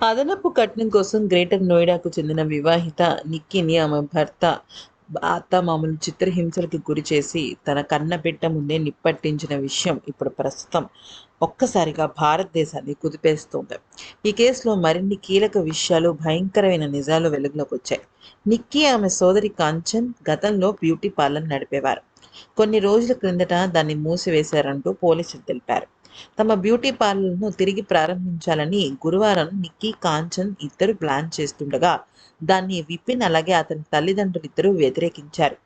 అదనపు కట్నం కోసం గ్రేటర్ నోయిడాకు చెందిన వివాహిత నిక్కీని ఆమె భర్త అత్తమామలు చిత్రహింసలకు గురి చేసి తన కన్న బిడ్డ ముందే నిప్పట్టించిన విషయం ఇప్పుడు ప్రస్తుతం ఒక్కసారిగా భారతదేశాన్ని కుదిపేస్తోంది. ఈ కేసులో మరిన్ని కీలక విషయాలు భయంకరమైన నిజాలు వెలుగులోకి వచ్చాయి. నిక్కీ ఆమె సోదరి కాంచన్ గతంలో బ్యూటీ పార్లర్ నడిపేవారు. కొన్ని రోజుల క్రిందట దాన్ని మూసివేశారంటూ పోలీసులు తెలిపారు. తమ బ్యూటీ పార్లర్ను తిరిగి ప్రారంభించాలని గురువారం నిక్కీ కాంచన్ ఇద్దరు ప్లాన్ చేస్తుండగా దాన్ని విపిన్ అలాగే అతని తల్లిదండ్రులు ఇద్దరూ వ్యతిరేకించారు.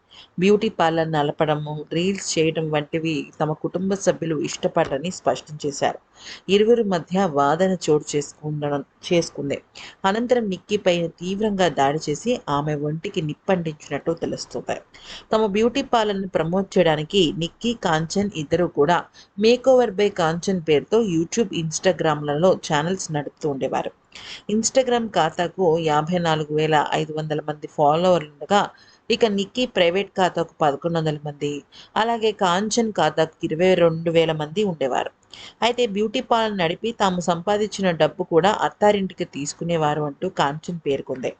బ్యూటీ పార్లర్ నలపడము రీల్స్ చేయడం వంటివి తమ కుటుంబ సభ్యులు ఇష్టపడరని స్పష్టం చేశారు. ఇరువురి మధ్య వాదన చోటు చేసుకుండడం చేసుకుంది. అనంతరం నిక్కీపై తీవ్రంగా దాడి చేసి ఆమె ఒంటికి నిప్పంటించినట్టు తెలుస్తుంది. తమ బ్యూటీ పార్లర్ని ప్రమోట్ చేయడానికి నిక్కీ కాంచన్ ఇద్దరు కూడా మేకోవర్ బై కాంచన్ పేరుతో యూట్యూబ్ ఇన్స్టాగ్రామ్లలో ఛానల్స్ నడుపుతూ ఉండేవారు. ఇన్స్టాగ్రామ్ ఖాతాకు యాభై నాలుగు వేల ఐదు వందల మంది ఫాలోవర్లు ఉండగా ఇక నిక్కీ ప్రైవేట్ ఖాతాకు పదకొండు వందల మంది అలాగే కాంచన్ ఖాతాకు ఇరవై రెండు వేల మంది ఉండేవారు. అయితే బ్యూటీ పార్లర్ నడిపి తాము సంపాదించిన డబ్బు కూడా అత్తారింటికి తీసుకునేవారు అంటూ కాంచన్ పేర్కొంది.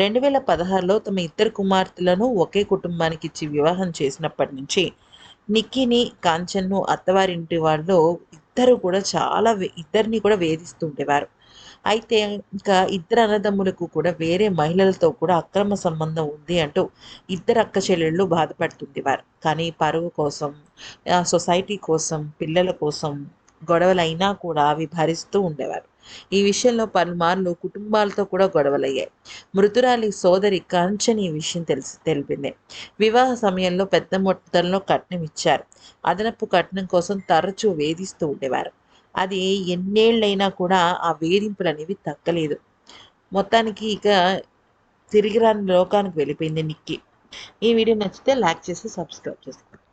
రెండు వేల పదహారులో తమ ఇద్దరు కుమార్తెలను ఒకే కుటుంబానికి ఇచ్చి వివాహం చేసినప్పటి నుంచి నిక్కీని కాంచన్ను అత్తవారింటి వాళ్ళు ఇద్దరు కూడా చాలా ఇద్దరిని కూడా వేధిస్తూ ఉండేవారు. అయితే ఇంకా ఇద్దరు అన్నదమ్ములకు కూడా వేరే మహిళలతో కూడా అక్రమ సంబంధం ఉంది అంటూ ఇద్దరు అక్క చెల్లెళ్ళు బాధపడుతుండేవారు. కానీ పరువు కోసం సొసైటీ కోసం పిల్లల కోసం గొడవలైనా కూడా అవి భరిస్తూ ఉండేవారు. ఈ విషయంలో పలుమార్లు కుటుంబాలతో కూడా గొడవలయ్యాయి. మృతురాలి సోదరి కాంచని ఈ విషయం తెలిసి తెలిపింది. వివాహ సమయంలో పెద్ద మొత్తంలో కట్నం ఇచ్చారు. అదనపు కట్నం కోసం తరచూ వేధిస్తూ ఉండేవారు. అది ఎన్నేళ్ళైనా కూడా ఆ వేధింపులు అనేవి తగ్గలేదు. మొత్తానికి ఇక తిరిగి రాని లోకానికి వెళ్ళిపోయింది నిక్కి. ఈ వీడియో నచ్చితే లైక్ చేసి సబ్స్క్రైబ్ చేసుకోండి.